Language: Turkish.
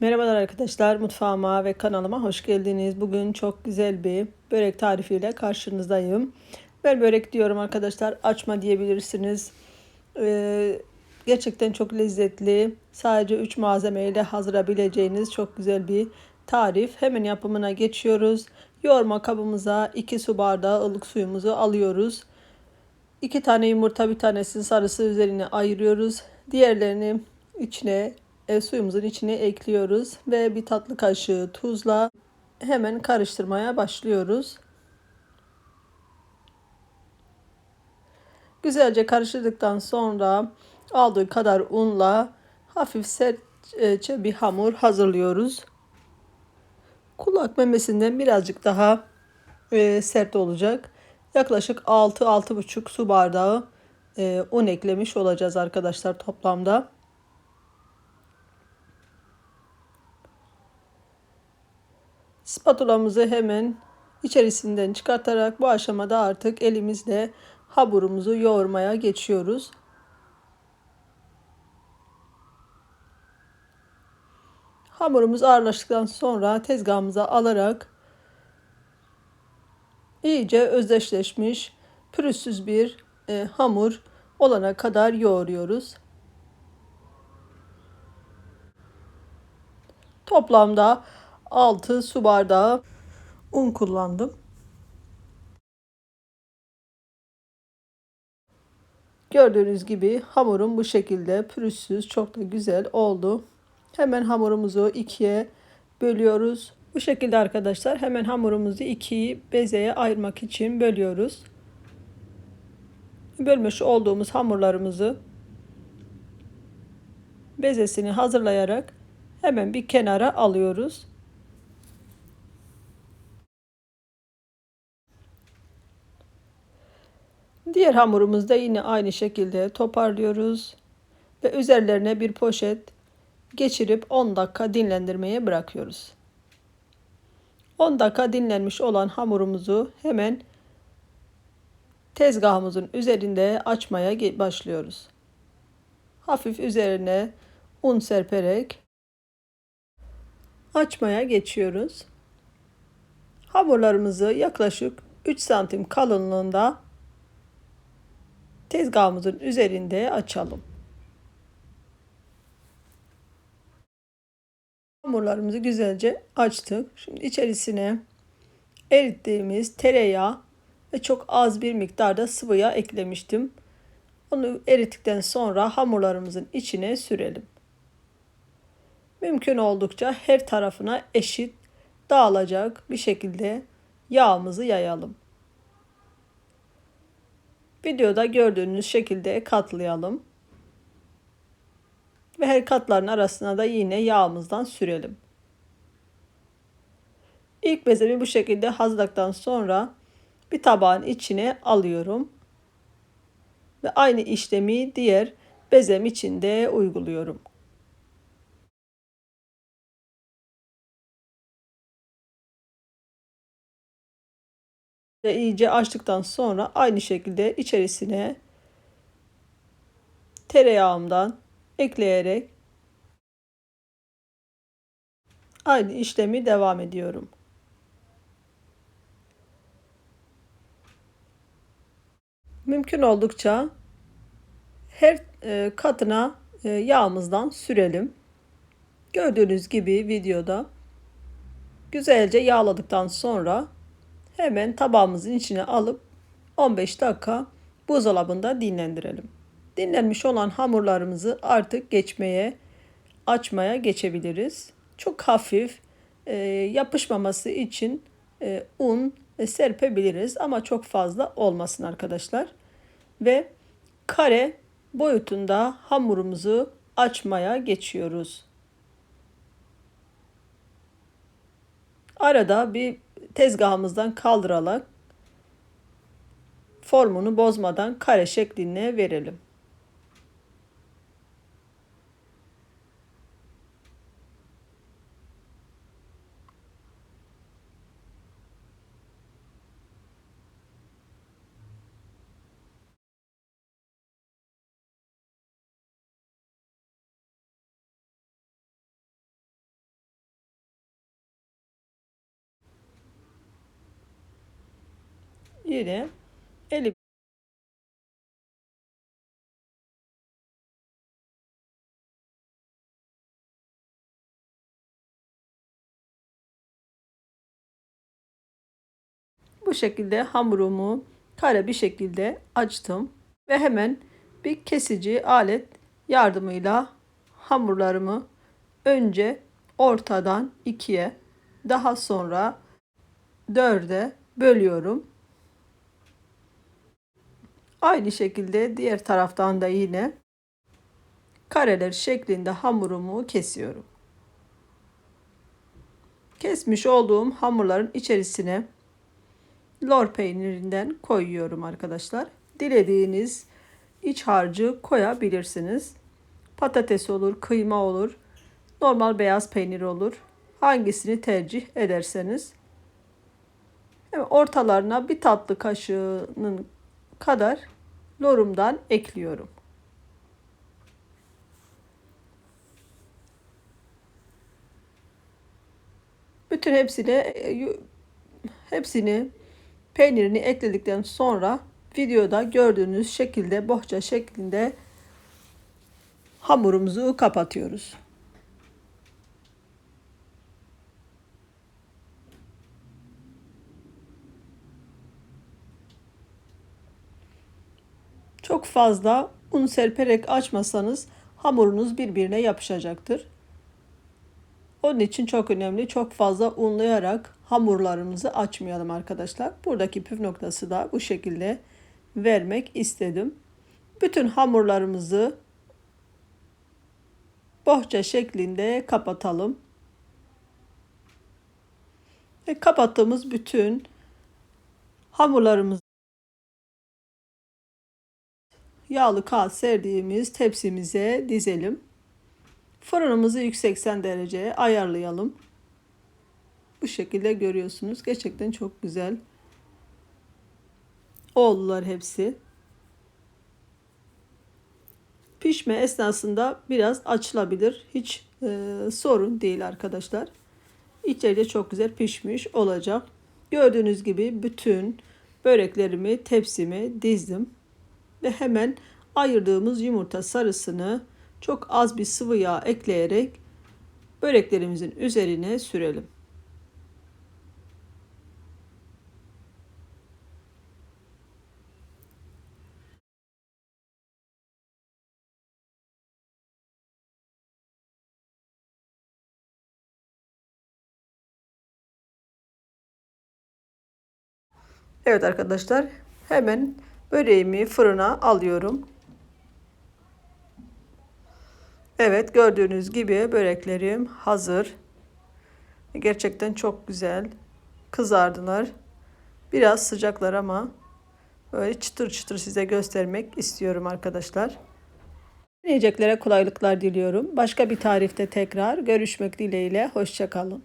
Merhabalar arkadaşlar mutfağıma ve kanalıma hoş geldiniz. Bugün çok güzel bir börek tarifiyle karşınızdayım. Ben börek diyorum arkadaşlar açma diyebilirsiniz. Ee, gerçekten çok lezzetli. Sadece 3 malzemeyle hazırabileceğiniz çok güzel bir tarif. Hemen yapımına geçiyoruz. Yoğurma kabımıza 2 su bardağı ılık suyumuzu alıyoruz. 2 tane yumurta bir tanesinin sarısı üzerine ayırıyoruz. Diğerlerini içine e, suyumuzun içine ekliyoruz ve bir tatlı kaşığı tuzla hemen karıştırmaya başlıyoruz. Güzelce karıştırdıktan sonra aldığı kadar unla hafif sertçe bir hamur hazırlıyoruz. Kulak memesinden birazcık daha e, sert olacak. Yaklaşık 6-6,5 su bardağı e, un eklemiş olacağız arkadaşlar toplamda. Spatulamızı hemen içerisinden çıkartarak bu aşamada artık elimizle hamurumuzu yoğurmaya geçiyoruz. Hamurumuz ağırlaştıktan sonra tezgahımıza alarak iyice özdeşleşmiş pürüzsüz bir e, hamur olana kadar yoğuruyoruz. Toplamda 6 su bardağı un kullandım. Gördüğünüz gibi hamurum bu şekilde pürüzsüz çok da güzel oldu. Hemen hamurumuzu ikiye bölüyoruz. Bu şekilde arkadaşlar hemen hamurumuzu ikiyi bezeye ayırmak için bölüyoruz. Bölmüş olduğumuz hamurlarımızı bezesini hazırlayarak hemen bir kenara alıyoruz. Diğer hamurumuzu da yine aynı şekilde toparlıyoruz ve üzerlerine bir poşet geçirip 10 dakika dinlendirmeye bırakıyoruz. 10 dakika dinlenmiş olan hamurumuzu hemen tezgahımızın üzerinde açmaya başlıyoruz. Hafif üzerine un serperek açmaya geçiyoruz. Hamurlarımızı yaklaşık 3 santim kalınlığında tezgahımızın üzerinde açalım. Hamurlarımızı güzelce açtık. Şimdi içerisine erittiğimiz tereyağı ve çok az bir miktarda sıvı yağ eklemiştim. Onu erittikten sonra hamurlarımızın içine sürelim. Mümkün oldukça her tarafına eşit dağılacak bir şekilde yağımızı yayalım. Videoda gördüğünüz şekilde katlayalım. Ve her katların arasına da yine yağımızdan sürelim. İlk bezemi bu şekilde hazırladıktan sonra bir tabağın içine alıyorum. Ve aynı işlemi diğer bezem içinde uyguluyorum. Ve iyice açtıktan sonra aynı şekilde içerisine tereyağımdan ekleyerek aynı işlemi devam ediyorum. Mümkün oldukça her e, katına e, yağımızdan sürelim. Gördüğünüz gibi videoda güzelce yağladıktan sonra hemen tabağımızın içine alıp 15 dakika buzdolabında dinlendirelim. Dinlenmiş olan hamurlarımızı artık geçmeye, açmaya geçebiliriz. Çok hafif e, yapışmaması için e, un e, serpebiliriz ama çok fazla olmasın arkadaşlar. Ve kare boyutunda hamurumuzu açmaya geçiyoruz. Arada bir tezgahımızdan kaldırarak formunu bozmadan kare şekline verelim. Yine elim Bu şekilde hamurumu kare bir şekilde açtım ve hemen bir kesici alet yardımıyla hamurlarımı önce ortadan ikiye daha sonra dörde bölüyorum. Aynı şekilde diğer taraftan da yine kareler şeklinde hamurumu kesiyorum. Kesmiş olduğum hamurların içerisine lor peynirinden koyuyorum arkadaşlar. Dilediğiniz iç harcı koyabilirsiniz. Patates olur, kıyma olur, normal beyaz peynir olur. Hangisini tercih ederseniz. ortalarına bir tatlı kaşığının kadar lorumdan ekliyorum. Bütün hepsini e, hepsini Peynirini ekledikten sonra videoda gördüğünüz şekilde bohça şeklinde hamurumuzu kapatıyoruz. Çok fazla un serperek açmasanız hamurunuz birbirine yapışacaktır. Onun için çok önemli. Çok fazla unlayarak hamurlarımızı açmayalım arkadaşlar. Buradaki püf noktası da bu şekilde vermek istedim. Bütün hamurlarımızı bohça şeklinde kapatalım. Ve kapattığımız bütün hamurlarımızı yağlı kağıt serdiğimiz tepsimize dizelim. Fırınımızı 180 dereceye ayarlayalım. Bu şekilde görüyorsunuz. Gerçekten çok güzel. Oldular hepsi. Pişme esnasında biraz açılabilir. Hiç e, sorun değil arkadaşlar. İçeride çok güzel pişmiş olacak. Gördüğünüz gibi bütün böreklerimi tepsime dizdim. Ve hemen ayırdığımız yumurta sarısını çok az bir sıvı yağ ekleyerek böreklerimizin üzerine sürelim. Evet arkadaşlar hemen böreğimi fırına alıyorum. Evet gördüğünüz gibi böreklerim hazır. Gerçekten çok güzel kızardılar. Biraz sıcaklar ama böyle çıtır çıtır size göstermek istiyorum arkadaşlar. Yiyeceklere kolaylıklar diliyorum. Başka bir tarifte tekrar görüşmek dileğiyle. Hoşçakalın.